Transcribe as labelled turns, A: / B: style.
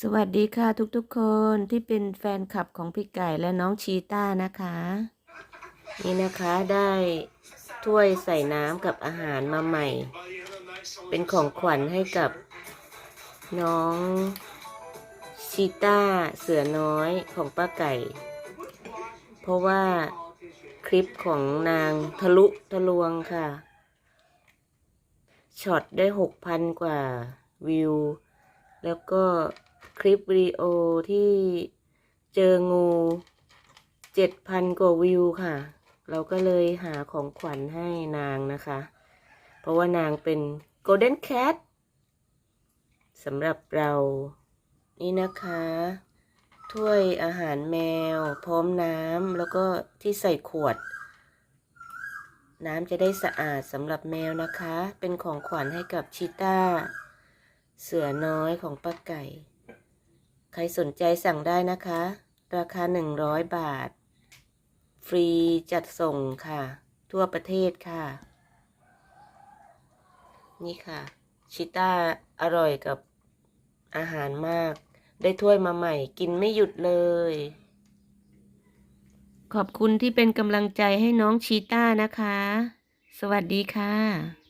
A: สวัสดีค่ะทุกๆคนที่เป็นแฟนคลับของพี่ไก่และน้องชีต้านะคะ นี่นะคะได้ถ้วยใส่น้ำกับอาหารมาใหม่ เป็นของขวัญให้กับน้องชีต้าเสือน้อยของป้าไก่ เพราะว่าคลิปของนางทะลุทะลวงค่ะช็อตได้หกพันกว่าวิว แล้วก็ คลิปวิดีโอที่เจองูเจ็ดพันกว่าวิวค่ะ เราก็เลยหาของขวัญให้นางนะคะ เพราะว่านางเป็น Golden Cat สำหรับเรานี่นะคะ ถ้วยอาหารแมว พร้อมน้ำแล้วก็ที่ใส่ขวด น้ำจะได้สะอาดสำหรับแมวนะคะ เป็นของขวัญให้กับชีต้า เสือน้อยของป้าไก่ ใครสนใจสั่งได้นะคะ ราคา 100 บาท ฟรีจัดส่งค่ะ ทั่วประเทศค่ะ นี่ค่ะ ชิต้าอร่อยกับอาหารมาก ได้ถ้วยมาใหม่กินไม่หยุดเลย ขอบคุณที่เป็นกำลังใจให้น้องชีต้านะคะ สวัสดีค่ะ